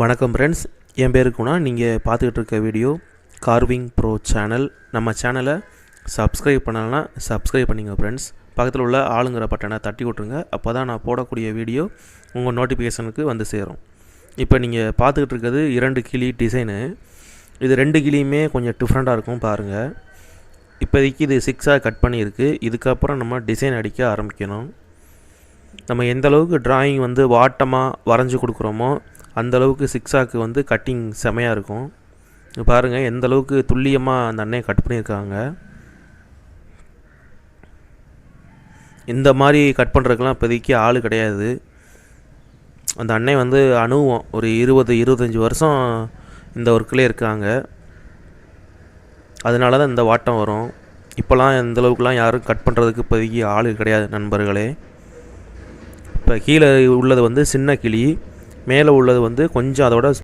வணக்கம் ஃப்ரெண்ட்ஸ் என் பேர் குணா. நீங்கள் பார்த்துக்கிட்டு இருக்க வீடியோ கார்விங் ப்ரோ சேனல் நம்ம சேனலை சப்ஸ்கிரைப் பண்ணலன்னா சப்ஸ்கிரைப் பண்ணிங்க ஃப்ரெண்ட்ஸ் பக்கத்தில் உள்ள ஆளுங்கிற பட்டனை தட்டி விட்ருங்க அப்போ தான் நான் போடக்கூடிய வீடியோ உங்கள் நோட்டிஃபிகேஷனுக்கு வந்து சேரும். இப்போ நீங்கள் பார்த்துக்கிட்டு இருக்கிறது இரண்டு கிளி டிசைனு இது ரெண்டு கிளியுமே கொஞ்சம் டிஃப்ரெண்ட்டாக இருக்கும் பாருங்கள் இப்போதைக்கு இது சிக்ஸாக கட் பண்ணியிருக்கு. இதுக்கப்புறம் நம்ம டிசைன் அடிக்க ஆரம்பிக்கணும். நம்ம எந்த அளவுக்கு ட்ராயிங் வந்து வாட்டமாக வரைஞ்சி கொடுக்குறோமோ அந்த அளவுக்கு சிக்ஸாக்கு வந்து கட்டிங் செமையாக இருக்கும். பாருங்கள் எந்த அளவுக்கு துல்லியமாக அந்த அண்ணையை கட் பண்ணியிருக்காங்க. இந்த மாதிரி கட் பண்ணுறதுக்கெலாம் இப்போதைக்கு ஆள் கிடையாது. அந்த அன்னை வந்து அனுபவம் ஒரு இருபது இருபத்தஞ்சி வருஷம் இந்த ஒர்க்கில் இருக்காங்க. அதனால தான் இந்த வாட்டம் வரும். இப்போலாம் இந்த அளவுக்குலாம் யாரும் கட் பண்ணுறதுக்கு இப்போதைக்கு ஆள் கிடையாது நண்பர்களே. இப்போ கீழே உள்ளது வந்து சின்ன கிளி. மேலே உள்ளது வந்து கொஞ்சம் அதோட